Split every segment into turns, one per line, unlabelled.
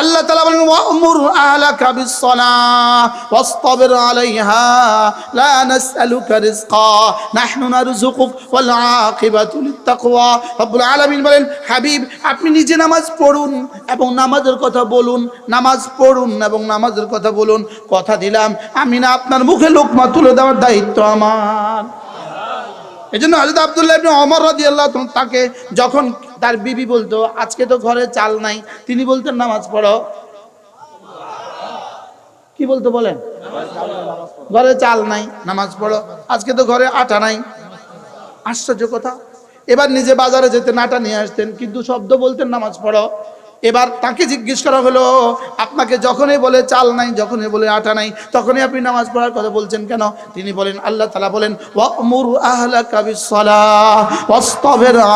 আল্লাহ তাআলা বলেন, ওয়ামুর আহলাকা বিসসালাহ বলেন, হাবিব, আপনি নিজে নামাজ পড়ুন এবং নামাজের কথা বলুন, নামাজ পড়ুন এবং নামাজের কথা বলুন। কথা দিলাম, আমি না আপনার মুখে লোকমা তুলে দেওয়ার দায়িত্ব আমার। এই জন্য হজরত আবদুল্লাহ ইবনে ওমর রাদিয়াল্লাহু তাকে যখন তার বিবি বলতো, আজকে তো ঘরে চাল নাই। তিনি বলতেন, নামাজ পড়ো। কি বলতো বলেন? ঘরে চাল নাই, নামাজ পড়ো। আজকে তো ঘরে আটা নাই। আশ্চর্য কথা। এবার নিজে বাজারে যেতেন আটা নিয়ে আসতেন, কিন্তু শব্দ বলতেন, নামাজ পড়ো। এবার তাকে জিজ্ঞেস করা হলো, আপনাকে যখনই বলে চাল নাই, যখনই বলে আটা নাই, তখনই আপনি নামাজ পড়ার কথা বলছেন কেন? তিনি বলেন, আল্লাহ তালা বলেন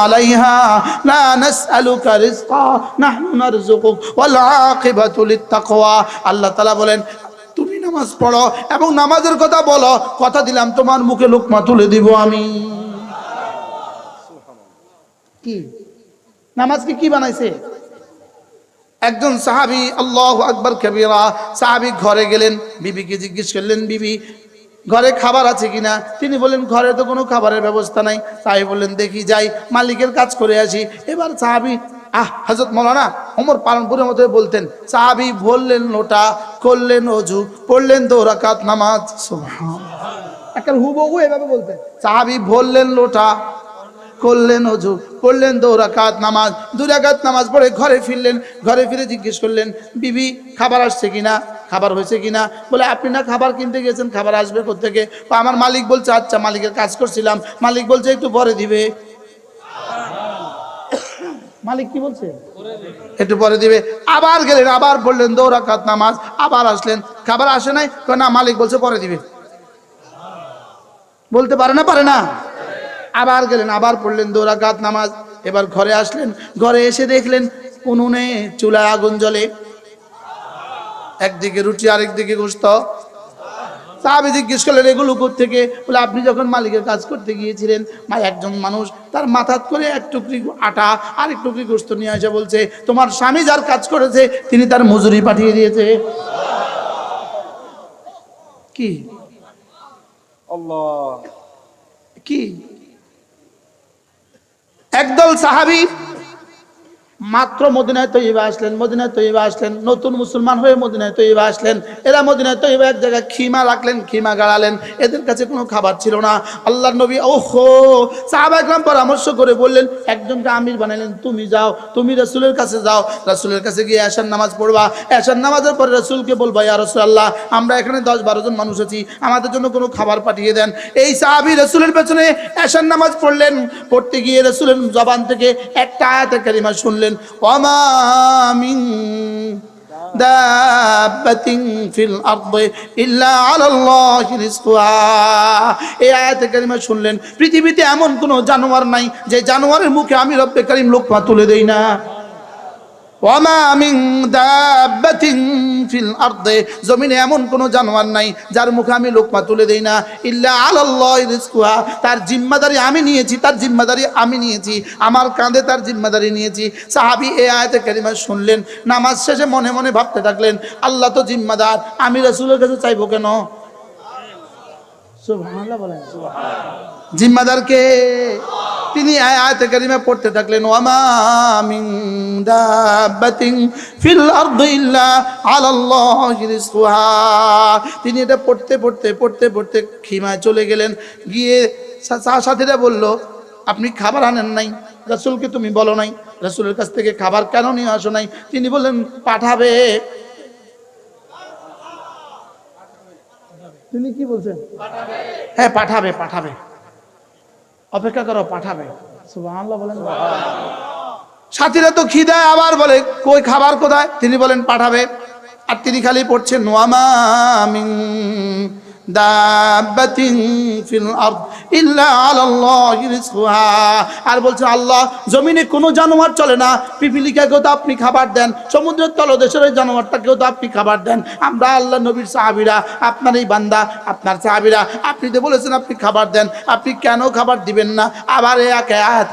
আলাইহা লিত্তাকওয়া। আল্লাহ তাআলা বলেন, তুমি নামাজ পড়ো এবং নামাজের কথা বলো, কথা দিলাম, তোমার মুখে লোকমা তুলে দিব আমি। কি? নামাজকে কি বানাইছে? একজন সাহাবি, আল্লাহ আকবর কবিরা, সাহাবি ঘরে গেলেন, বিবিকে জিজ্ঞেস করলেন, বিবি, ঘরে খাবার আছে কিনা? তিনি বললেন, ঘরে তো কোনো খাবারের ব্যবস্থা নাই। সাহাবি বললেন, দেখি যাই, মালিকের কাজ করে আসি। এবার সাহাবি, আহ হজরত মৌলানা ওমর পালনপুরের মতো বলতেন, সাহাবি বললেন, লোটা করলেন অজু, পড়লেন দো রাকাত নামাজ। একটা হুবহু এভাবে বলতেন। সাহাবি বললেন, লোটা করলেন অজু, করলেন দো রাকাত নামাজ, দু রাকাত নামাজ পড়ে ঘরে ফিরলেন, ঘরে ফিরে জিজ্ঞেস করলেন, বিবি, খাবার আসছে কিনা? খাবার হয়েছে কিনা? বলে, আপনি না খাবার কিনতে গেছেন খাবার আসবে কোথেকে আমার মালিক বলছে আচ্ছা মালিকের কাজ করছিলাম। মালিক বলছে, একটু পরে দিবে। মালিক কি বলছে? একটু পরে দিবে। আবার গেলেন, আবার বললেন, দো রাকাত নামাজ। আবার আসলেন। খাবার আসে নাই? না, মালিক বলছে পরে দিবে। বলতে পারে না পারে না। আবার গেলেন আবার পড়লেন দোরাকাত নামাজ। এবার ঘরে আসলেন ঘরে এসে দেখলেন উনুনে চুলায় আগুন জ্বলে। একদিকে রুটি আরেকদিকে গোস্ত সাহাবি জিজ্ঞেস করলেন এগুলো থেকে বলে আপনি যখন মালিকের কাজ করতে গিয়েছিলেন মা একজন মানুষ তার মাথাত করে এক টুকরি আটা আর এক টুকরি গোস্ত নিয়ে এসে বলছে তোমার স্বামী যার কাজ করেছে তিনি তার মজুরি পাঠিয়ে দিয়েছে। কি? কি? একদল সাহাবি মাত্র মদিনায় তৈবা আসলেন, মদিনায় তৈবা আসলেন, নতুন মুসলমান হয়ে মদিনায় তৈবা আসলেন। এরা মদিনায় তৈবা এক জায়গায় খিমা রাখলেন, খিমা গাড়ালেন। এদের কাছে কোনো খাবার ছিল না। আল্লাহ নবী, ওহো! সাহাবা একরাম পরামর্শ করে বললেন, একজনকে আমির বানালেন তুমি যাও, তুমি রসুলের কাছে যাও। রসুলের কাছে গিয়ে এসার নামাজ পড়বা। এসার নামাজের পরে রসুলকে বলবা, ইয়া রসুল আল্লাহ আমরা এখানে দশ বারো জন মানুষ আছি, আমাদের জন্য কোনো খাবার পাঠিয়ে দেন। এই সাহাবি রসুলের পেছনে এসার নামাজ পড়লেন। পড়তে গিয়ে রসুলের জবান থেকে একটা আয়াতে কারিমা শুনলেন। ওমা মিন দাব্বাতিন ফিল আয়াতে শুনলেন, পৃথিবীতে এমন কোনো জানোয়ার নাই যে জানোয়ারের মুখে আমি রব্বে কারিম লোকমা তুলে দেই না। ওয়ামা মিন দাব্বাতিন ফিল আরদে। জমিনে এমন কোনো জানোয়ার নাই, যার মুখে আমি লোকমা তুলে দেই না। ইল্লা আলাল্লাহি রিজকুহা। তার জিম্মাদারি আমি নিয়েছি, তার জিম্মাদারি আমি নিয়েছি। আমার কাঁধে তার জিম্মাদারি নিয়েছি। সাহাবী এই আয়াতে কারিমা শুনলেন, নামাজ শেষে মনে মনে ভাবতে থাকলেন, আল্লাহ তো জিম্মাদার, আমি রাসূলের কাছে চাইব কেন? জিম্মাদারকে তিনি আয়াতে পড়তে থাকলেন তিনি এটা পড়তে পড়তে পড়তে পড়তে খিমায় চলে গেলেন। গিয়ে সাথীরা বলল, আপনি খাবার আনেন নাই, রাসূলকে তুমি বলো নাই, রাসূলের কাছ থেকে খাবার কেন নিয়ে আসো নাই? তিনি বললেন, পাঠাবে তিনি কি বলছেন? হ্যাঁ পাঠাবে পাঠাবে। অপেক্ষা করো পাঠাবে। সুবহানাল্লাহ বলেন। সাথীরা তো খিদায় আবার বলে কই খাবার কোথায়? তিনি বলেন পাঠাবে। আর তিনি খালি পড়ছেন ওয়ামা আর বলছে, আল্লাহ, জমিনে কোনো জানোয়ার চলে না। পিপিলিকাকেও তো আপনি খাবার দেন। সমুদ্রের তলদেশের ওই জানোয়ারটাকেও তো আপনি খাবার দেন। আমরা আল্লাহ নবীর সাহাবীরা, আপনার এই বান্দা, আপনার সাহাবীরা, আপনি তো বলেছেন আপনি খাবার দেন, আপনি কেন খাবার দিবেন না? আবার এক আয়াত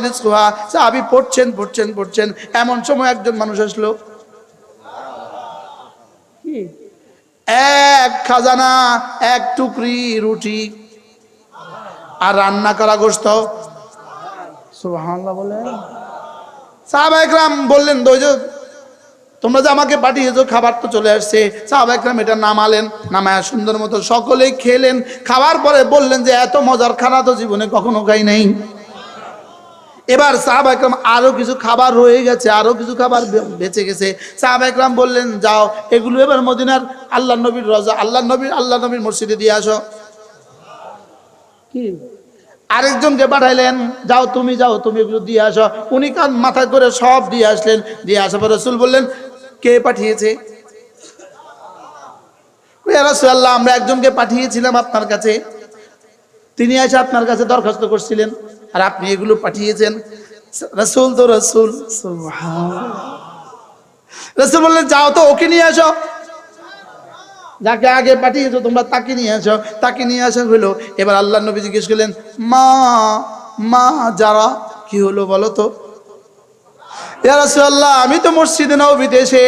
রিজকুহা। সাহাবী পড়ছেন পড়ছেন পড়ছেন। এমন সময় একজন মানুষ আসলো। এক খাজানা এক টুকরি রুটি। আর রান্না করা গোস্ত সুবহানাল্লাহ বলে? সাহাবা একরাম বললেন তোমরা যে আমাকে পাঠিয়েছো খাবার তো চলে আসছে। সাহাবা একরাম এটা নামালেন নামায় সুন্দর মতো সকলেই খেলেন। খাবার পরে বললেন যে এত মজার খানা তো জীবনে কখনো খাই নাই। এবার সাহাবা একরাম আরও কিছু খাবার রয়ে গেছে আরও কিছু খাবার বেঁচে গেছে। সাহাবা একরাম বললেন, যাও, এগুলো এবার মদিনার আল্লাহ নবীর রজা আল্লাহ নবীর আল্লাহ নবীর মসজিদে দিয়ে আসো। কি? আরেকজনকে পাঠাইলেন, যাও তুমি যাও, তুমি এগুলো দিয়ে আসো। উনি কান মাথায় করে সব দিয়ে আসলেন। দিয়ে আসার পর রসুল বললেন, কে পাঠিয়েছে? আমরা একজনকে পাঠিয়েছিলাম আপনার কাছে। তিনি এসে আপনার কাছে দরখাস্ত করছিলেন। আর আপনি এগুলো পাঠিয়েছেন। রসুল তো রসুল রসুল বললেন, যাও তো, ওকে নিয়ে আসো। যাকে আগে পাঠিয়েছো, তোমরা তাকে নিয়ে আসো। তাকে নিয়ে আসা হলো। এবার আল্লাহ নবী জিজ্ঞেস করলেন, মা মা, যারা, কি হলো বলো তো? ইয়া রাসূলুল্লাহ, আমি তো মসজিদে নবীতে এসে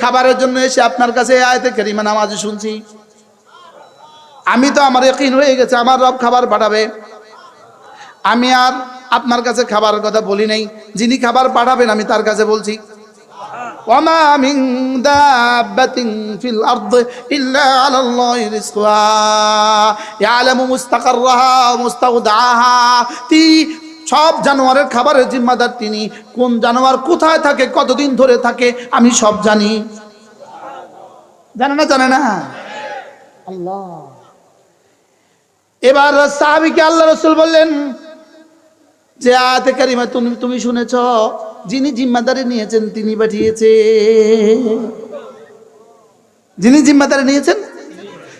খাবারের জন্য এসে আপনার কাছে আয়াতে কারিমা নামাজ শুনছি। আমি তো আমার একই হয়ে গেছে, আমার রব খাবার পাঠাবে। আমি আর আপনার কাছে খাবারের কথা বলি নাই যিনি খাবার পাঠাবেন আমি তার কাছে বলছি وما من دابة في الأرض إلا على الله رزقها يعلم مستقرها ومستودعها তি সব জানোয়ারের খাবারের জিম্মাদার তিনি কোন জানোয়ার কোথায় থাকে কতদিন ধরে থাকে আমি সব জানি জানে না জানে না আল্লাহ এবার সাহাবিকে আল্লাহ রসুল বললেন যে আয়াতে কারিমা তুমি তুমি শুনেছ, যিনি জিম্মাদারি নিয়েছেন তিনি পাঠিয়েছে। যিনি জিম্মাদারি নিয়েছেন?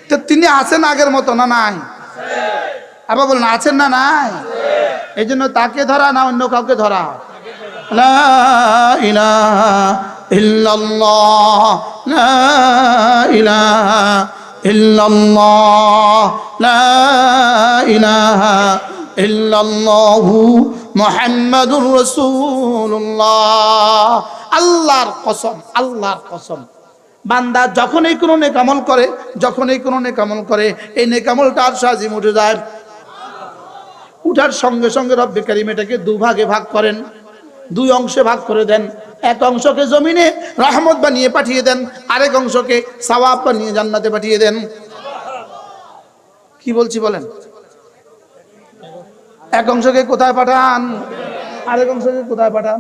তো তিনি আছেন আগের মতো না নাই? আবার বলুন, আছেন না নাই? এই জন্য তাকে ধরা না অন্য কাউকে ধরা? ইলাহা ইল্লাল্লাহ, লা ইলাহা ইল্লাল্লাহ, লা ইলাহা ইল্লাল্লাহু মুহাম্মাদুর রাসূলুল্লাহ। আল্লাহর কসম আল্লাহর কসম। বান্দা যখনই কোনো নেকামল করে, যখনই কোনো নেকামল করে, এই নেকামলটা আর সাজিম উঠে যায় উঠার সঙ্গে সঙ্গে রব্বে কারিম এটাকে দুভাগে ভাগ করেন, দুই অংশে ভাগ করে দেন। এক অংশকে জমিনে রহমত বানিয়ে পাঠিয়ে দেন, আরেক অংশকে সওয়াব বানিয়ে জান্নাতে পাঠিয়ে দেন। কি বলছি বলেন? এক অংশকে কোথায় পাঠান? আরেক অংশকে কোথায় পাঠান?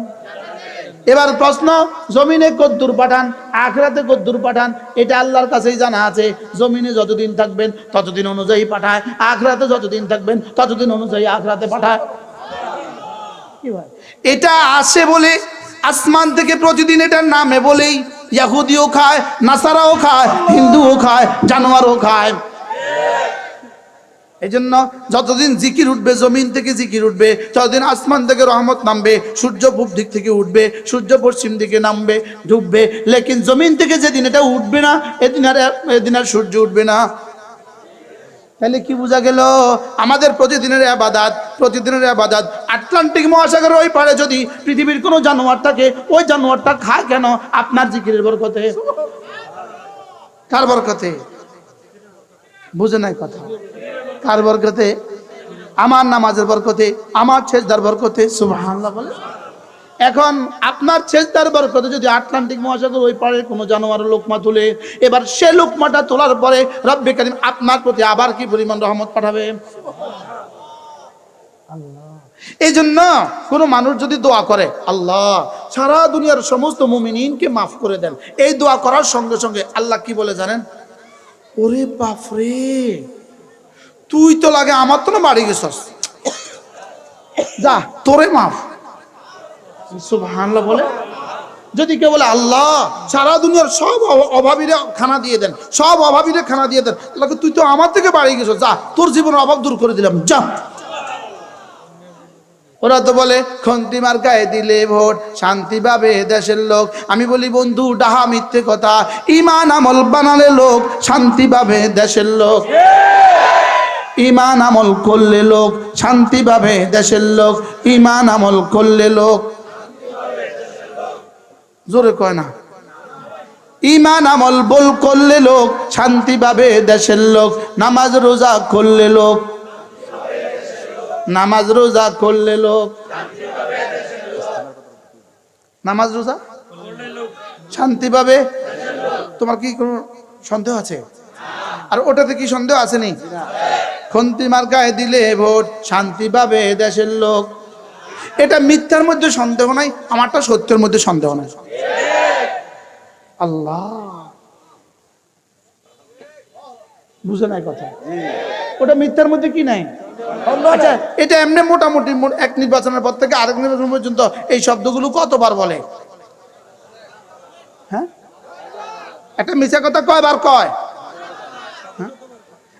এবার প্রশ্ন, জমিনে কদ্দুর পাঠান, আখরাতে কদ্দুর পাঠান, এটা আল্লাহর কাছেই জানা আছে। জমিনে যতদিন থাকবেন, ততদিন অনুযায়ী পাঠায়। আখরাতে যতদিন থাকবেন, ততদিন অনুযায়ী আখরাতে পাঠায়। এটা আসে বলে আসমান থেকে প্রতিদিন এটার নামে বলেই, ইয়াহুদিও খায়, নাসারাও খায়, হিন্দুও খায়, জানোয়ারও খায়। এই জন্য যতদিন জিকির উঠবে, জমিন থেকে জিকির উঠবে, ততদিন আসমান থেকে রহমত নামবে, সূর্য পূব দিক থেকে উঠবে, সূর্য পশ্চিম দিকে নামবে, ডুববে। লেকিন জমিন থেকে যেদিন এটা উঠবে না, এদিন আর এদিন আর সূর্য উঠবে না। তাহলে কি বোঝা গেল? আমাদের প্রতিদিনের আবাদাত প্রতিদিনের আবাদাত। আটলান্টিক মহাসাগরের ওই পারে যদি পৃথিবীর কোনো জানোয়ার থাকে, ওই জানোয়ারটা খায় কেন? আপনার জিকিরের বরকতে। কার বরকতে? বুঝে নাই কথা। কার বরকতে? আমার নামাজের বরকতে, আমার ছেজদার বরকতে, সুবহানাল্লাহ বলে। এখন আপনার ছেজদার বরকতে যদি আটলান্টিক মহাসাগর ওই পারে কোনো জানোয়ার লোকমা তুলে, এবার সে লোকমাটা তোলার পরে রব্বে কারিম আপনার প্রতি আবার কি পরিমাণ রহমত পাঠাবে? এই জন্য কোনো মানুষ যদি দোয়া করে, আল্লাহ, সারা দুনিয়ার সমস্ত মুমিনিনকে মাফ করে দেন। এই দোয়া করার সঙ্গে সঙ্গে আল্লাহ কি বলে জানেন? ওরে বাপরে! তুই তো লাগে আমার তো না বাড়ি গেছস। যা, তোরে মাফ। বলে। যদি কেউ বলে, আল্লাহ, সারা দুনিয়ার সব অভাবীরা খানা দিয়ে দেন, সব অভাবীরা খানা দিয়ে দেন, তাহলে তুই তো আমার থেকে বাড়ি গেছস? যা, তোর জীবনের অভাব দূর করে দিলাম, যা। ওরা তো বলে, খন্তি মার্কায় দিলে ভোট, শান্তি পাবে দেশের লোক। আমি বলি, বন্ধু, ডাহা মিথ্যে কথা। ইমান আমল বানালে লোক, শান্তি পাবে দেশের লোক। ইমান আমল করলে লোক শান্তি পাবে দেশের লোক। ইমান আমল করলে লোক। জোরে কয় না। ইমান আমল বল করলে লোক শান্তি পাবে দেশের লোক। নামাজ রোজা করলে লোক। নামাজ রোজা করলে লোক। নামাজ রোজা শান্তি পাবে। তোমার কি কোনো সন্দেহ আছে? আর ওটাতে কি সন্দেহ আছে নি? খন্তি মার্কায় দিলে ভোট, শান্তি পাবে দেশের লোক। এটা মিথ্যার মধ্যে সন্দেহ নাই, আমারটা সত্যের মধ্যে সন্দেহ নাই। আল্লাহ। বুঝে নাই কথা? ওটা মিথ্যার মধ্যে কি নাই? আচ্ছা এটা এমনি মোটামুটি এক নির্বাচনের পর থেকে আরেক নির্বাচন পর্যন্ত এই শব্দগুলো কতবার বলে? হ্যাঁ? একটা মিথ্যা কথা কয়বার কয়?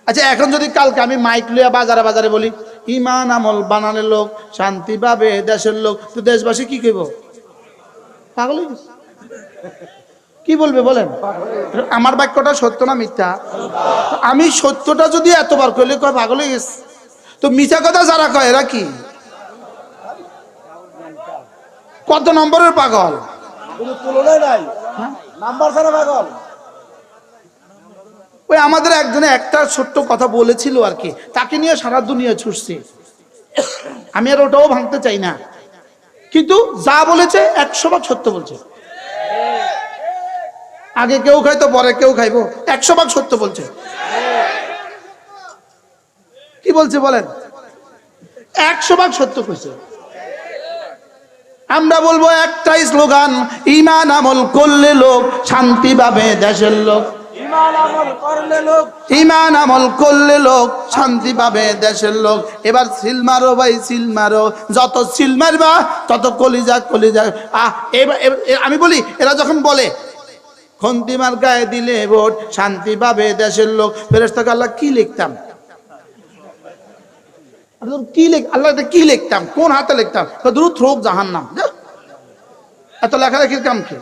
আচ্ছা এখন যদি কালকে আমি মাইক লইয়া বাজারে বাজারে বলি ইমান আমল বানালে লোক শান্তি পাবে দেশের লোক তো দেশবাসী কি কইব? পাগল কি বলবে বলেন? আমার বাক্যটা সত্য না মিথ্যা? আমি সত্যটা যদি এতবার কইলে কয় পাগল হয়ে গেছে? তো মিথ্যা কথা যারা কয় এরা কি? কত নম্বরের পাগল?
কোনো তুলনাই নাই। নাম্বার ছাড়া পাগল।
ওই আমাদের একজনে একটা ছোট্ট কথা বলেছিল আর কি, তাকে নিয়ে সারা দুনিয়া ছুটছে। আমি আর ওটাও ভাঙতে চাই না। কিন্তু যা বলেছে, একশো ভাগ সত্য বলছে। আগে কেউ খাইতো, পরে কেউ খাইবো, একশো ভাগ সত্য বলছে। কি বলছে বলেন? একশো ভাগ সত্য কইছে। আমরা বলব একটাই স্লোগান, ইমান আমল করলে লোক শান্তি পাবে দেশের লোক।
ইমান আমল করলে লোক।
শান্তি পাবে দেশের লোক। এবার সিল মারো ভাই, সিল মারো। যত সিল মারবা, তত কলিজা কলিজা। আহ, এবার আমি বলি, এরা যখন বলে খন্তিমার গায়ে দিলে ভোট, শান্তি পাবে দেশের লোক। ফেরেস্তাকে আল্লাহ কি লিখতাম? কি লিখ, আল্লাহ এটা কি লিখতাম? কোন হাতে লিখতাম? দূর থ্রোক জাহান নাম এত লেখালেখির কাম কি?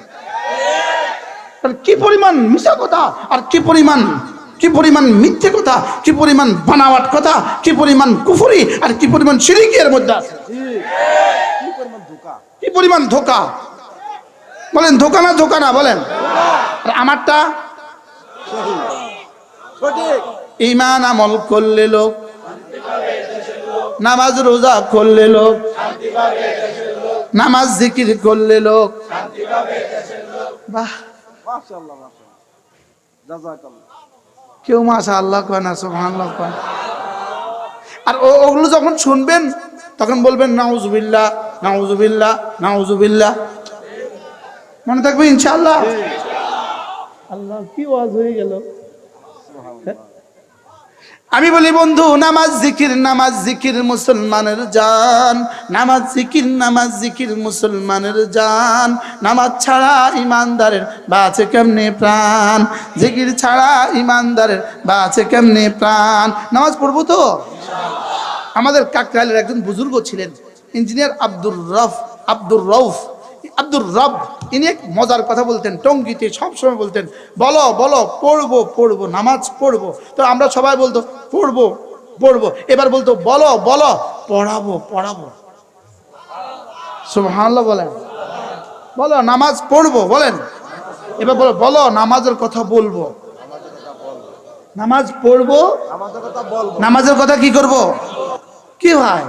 কি পরিমাণ মিশা কথা? আর কি পরিমাণ কি পরিমাণ মিথ্যে কথা? কি পরিমাণ বানাওয়াট কথা? কি পরিমাণ কুফরি? আর কি পরিমাণ সিরিকি এর মধ্যে আছে?
কি পরিমাণ ধোকা?
বলেন, ধোকা না ধোকা না, বলেন। আর আমারটা? ইমান আমল করলে লোক, নামাজ রোজা করলে লোক, নামাজ জিকির করলে লোক। বাহ।
মাশাআল্লাহ মাশাআল্লাহ। জাযাকাল্লাহ।
কেউ মাসা আল্লাহ কয় না সুবহানাল্লাহ কয়। আর ও ওগুলো যখন শুনবেন তখন বলবেন নাউজুবিল্লাহ নাউজুবিল্লাহ নাউজুবিল্লাহ। মনে থাকবে ইনশাআল্লাহ। আল্লাহ কি ওয়াজ হয়ে গেল? আমি বলি, বন্ধু, নামাজ জিকির নামাজ জিকির মুসলমানের জান। নামাজ জিকির নামাজ জিকির মুসলমানের জান। নামাজ ছাড়া ইমানদারের বাঁচে কেমনে প্রাণ? জিকির ছাড়া ইমানদারের বাঁচে কেমনে প্রাণ? নামাজ পড়ব তো? আমাদের কাকরাইলের একজন বুজুর্গ ছিলেন, ইঞ্জিনিয়ার আব্দুর রফ, আব্দুর রৌফ আব্দুর রব ইনি এক মজার কথা বলতেন টঙ্গিতে সবসময় বলতেন বলো বলো পড়ব পড়ব নামাজ পড়ব। তো আমরা সবাই বলতো পড়ব পড়ব। এবার বলতো বলো বলো পড়াবো পড়াবো। সুবহানাল্লাহ বলেন। বলো নামাজ পড়ব বলেন। এবার বলো বলো নামাজের কথা বলব। নামাজ পড়ব
আমাদের কথা বলব।
নামাজের কথা কি করব? কি ভাই?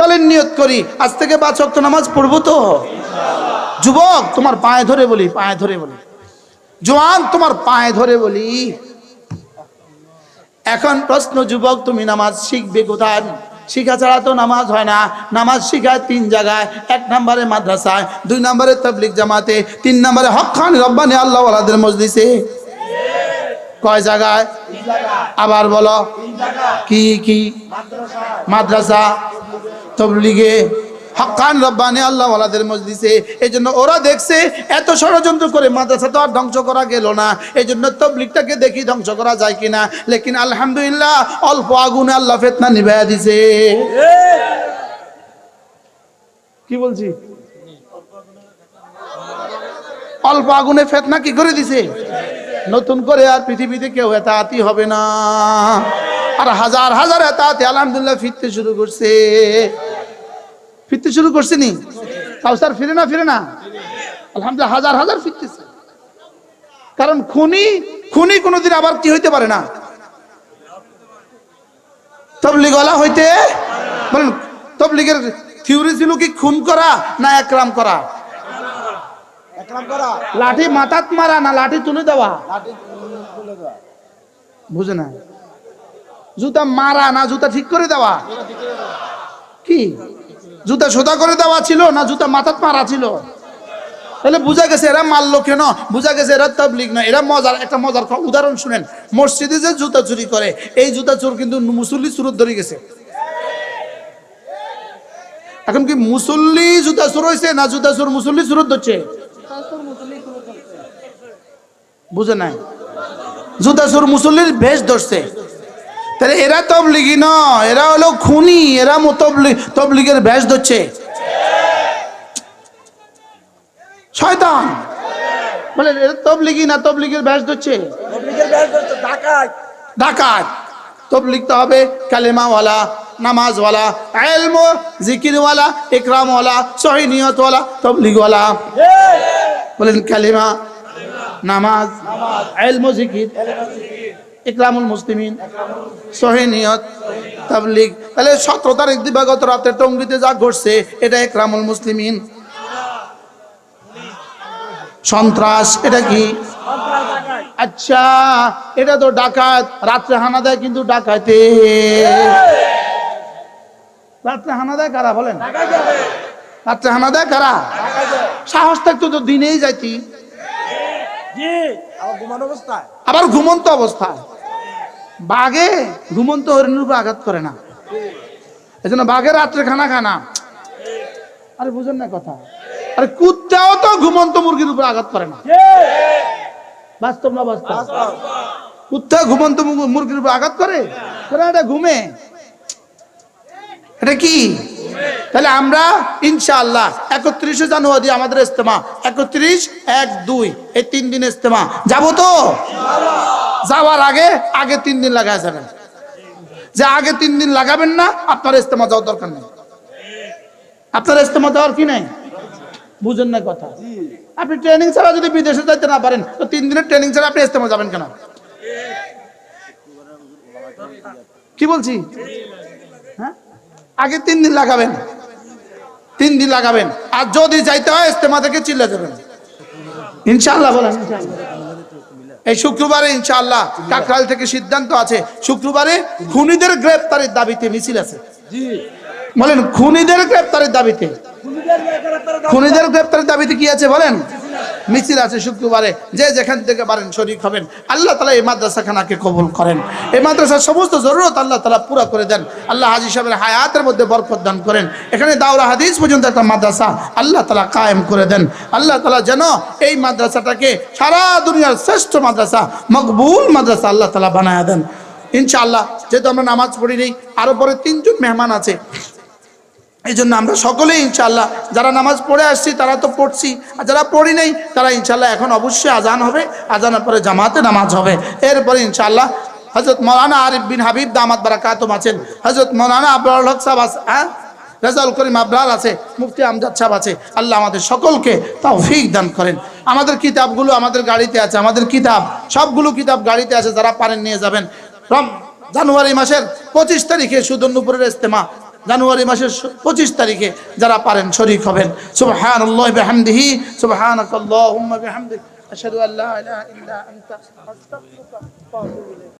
চলেন নিয়ত করি। আজ থেকে পাঁচ ওয়াক্ত নামাজ পড়ব তো। যুবক, তোমার পায়ে ধরে বলি, পায়ে ধরে বলি। জোয়ান, তোমার পায়ে ধরে বলি। এখন প্রশ্ন, যুবক, তুমি নামাজ শিখবে কোথায়? শিখা ছাড়া তো নামাজ হয় না। নামাজ শিখায় তিন জায়গায়। এক নম্বরে মাদ্রাসায়, দুই নম্বরে তবলিক জামাতে, তিন নম্বরে হকানি রব্বানি আল্লাহ আলাদের মজলিসে। কয় জায়গায়? আবার বলো। কি কি? মাদ্রাসা। তবলিগে হকান রব্বানি আল্লাহ ওয়ালাদের মজলিসে। এই জন্য ওরা দেখছে, এত ষড়যন্ত্র করে মাদ্রাসা তো আর ধ্বংস করা গেল না। এই জন্য তবলিগটাকে দেখি ধ্বংস করা যায় কিনা। লেকিন আলহামদুলিল্লাহ, অল্প আগুনে আল্লাহ ফেতনা নিভাইয়া দিছে। কি বলছি? অল্প আগুনে ফেতনা কি করে দিছে? নতুন করে আর পৃথিবীতে কেউ এতাতি হবে না। আর হাজার হাজার এতাতে আলহামদুলিল্লাহ ফিরতে শুরু করছে। ফিরতে শুরু করছে নি? কাউসার ফিরে না ফিরে না? আলহামদুলিল্লাহ হাজার হাজার ফিরতেছে। কারণ খুনি খুনি কোনোদিন আবার কি হইতে পারে না? তবলিগলা হইতে বলেন তবলিগের থিওরি ছিল কি খুন করা না একরাম করা?
একরাম করা।
লাঠি মাথাত মারা না লাঠি তুলে দেওয়া?
লাঠি তুলে দেওয়া।
বুঝে না। জুতা মারা না জুতা ঠিক করে দেওয়া। কি? জুতা সোজা করে দেওয়া ছিল না জুতা মাথাত মারা ছিল? তাহলে বুঝা গেছে এরা মারলো কেন? বুঝা গেছে এরা তাবলিগ না এরা মজার, একটা মজার উদাহরণ শুনেন। মসজিদে যে জুতা চুরি করে, এই জুতা চোর কিন্তু মুসল্লি চুরত ধরে গেছে। এখন কি মুসল্লি জুতা চোর হয়েছে না জুতা চোর মুসল্লি চুরত ধরছে? বুঝে নাই? জুতা চোর মুসল্লির বেশ ধরছে। তাহলে এরা তবলিগি ন এরা হলো খুনি এরা মোতবলি তবলিগের বেশ ধরছে। শয়তান! বলে এরা তবলিগি না তবলিগের ধরছে?
ব্যাস ধরছে
ডাকাত। তবলিগ তো হবে কালেমাওয়ালা নামাজওয়ালা এলম জিকিরওয়ালা ইকরামওয়ালা সহি নিয়তওয়ালা তবলিগওয়ালা। বলেন কালিমা নামাজ এলম জিকির। ইকরামুল মুসলিমিন। সহি নিয়ত তাবলিগ। তাহলে সতেরো তারিখ দিবাগত রাতে টঙ্গিতে যা ঘটছে এটা ইকরামুল মুসলিমিন। সন্ত্রাস এটা কি? আচ্ছা এটা তো ডাকাত। রাত্রে হানা দেয় কিন্তু ডাকাতে। রাত্রে হানা দেয় কারা বলেন? রাত্রে হানা দেয় কারা? সাহস থাকতো তো দিনেই যাইতি। আবার ঘুমন্ত অবস্থায়। বাঘে ঘুমন্ত হরিণের উপর আঘাত করে না। এজন্য বাঘে রাত্রে খানা খায় না। আরে বুঝেন না কথা। আরে কুত্তাও তো ঘুমন্ত মুরগির উপর আঘাত করে না। বাস্তব না বাস্তব? কুত্তা ঘুমন্ত মুরগির উপর আঘাত করে? এটা ঘুমে। এটা কি? তাহলে আমরা ইনশাআল্লাহ একত্রিশে জানুয়ারি আমাদের ইস্তেমা একত্রিশ, এক, দুই, এই তিন দিন ইস্তেমা যাব তো? যাওয়ার আগে আগে তিন দিন লাগায় যাবেন। যে আগে তিন দিন লাগাবেন না, আপনার ইস্তেমা যাওয়ার দরকার নেই। আপনার ইস্তেমা দেওয়ার কি নাই? বুঝেন না কথা। আপনি ট্রেনিং ছাড়া যদি বিদেশে যাইতে না পারেন, তো তিন দিনের ট্রেনিং ছাড়া আপনি ইস্তেমা যাবেন কেন? কি বলছি? হ্যাঁ? আগে তিন দিন লাগাবেন। তিন দিন লাগাবেন। আর যদি যাইতে হয় ইস্তেমা থেকে চিল্লা যাবেন। ইনশাআল্লাহ বলেন, ইনশাআল্লাহ। এই শুক্রবারে ইনশাআল্লাহ কাকরাইল থেকে সিদ্ধান্ত আছে। শুক্রবারে খুনিদের গ্রেপ্তারের দাবিতে মিছিল আছে। বলেন খুনিদের গ্রেপ্তারের দাবিতে
খুনিদের গ্রেপ্তারের
দাবিতে কি আছে বলেন? মিছিল আছে শুক্রবারে, যে যেখান থেকে পারেন শরীর হবেন। আল্লাহ তালা এই মাদ্রাসাখানাকে কবুল করেন। এই মাদ্রাসার সমস্ত জরুরত আল্লাহ তালা পুরা করে দেন। আল্লাহ হাজি সাহেবের হায়াতের মধ্যে বরকত দান করেন। এখানে দাওরা হাদিস পর্যন্ত একটা মাদ্রাসা আল্লাহ তালা কায়েম করে দেন। আল্লাহ তালা যেন এই মাদ্রাসাটাকে সারা দুনিয়ার শ্রেষ্ঠ মাদ্রাসা, মকবুল মাদ্রাসা আল্লাহ তালা বানায় দেন। ইনশাআল্লাহ, যেহেতু আমরা নামাজ পড়ি নেই, আরও পরে তিনজন মেহমান আছে এই জন্য আমরা সকলেই ইনশাল্লাহ যারা নামাজ পড়ে আসছি, তারা তো পড়ছি। আর যারা পড়ি নেই, তারা ইনশাল্লাহ এখন অবশ্যই আজান হবে। আজানের পরে জামাতে নামাজ হবে। এরপরে ইনশাল্লাহ হজরত মৌলানা আরিফ বিন হাবিব দামাত বারাকাতুম আছেন। হজরত মৌলানা আবরাল হক সাহেব আছে হ্যাঁ? রেজাউল করিম আবরার আছে, মুফতি আমজাদ সাহেব আছে। আল্লাহ আমাদের সকলকে তৌফিক দান করেন। আমাদের কিতাবগুলো আমাদের গাড়িতে আছে, আমাদের কিতাব, সবগুলো কিতাব গাড়িতে আছে, যারা পারেন নিয়ে যাবেন। রম, জানুয়ারি মাসের পঁচিশ তারিখে সুদর্ণপুরের ইস্তেমা জানুয়ারি মাসের পঁচিশ তারিখে যারা পারেন শরিক হবেন। সুবহানাল্লাহ বিহামদিহি, সুবহানাকাল্লাহুম্মা বিহামদিক আশহাদু আল্লা ইলাহা ইল্লা আনতা, আস্তাগফিরুকা ওয়া আতুবু ইলাইক।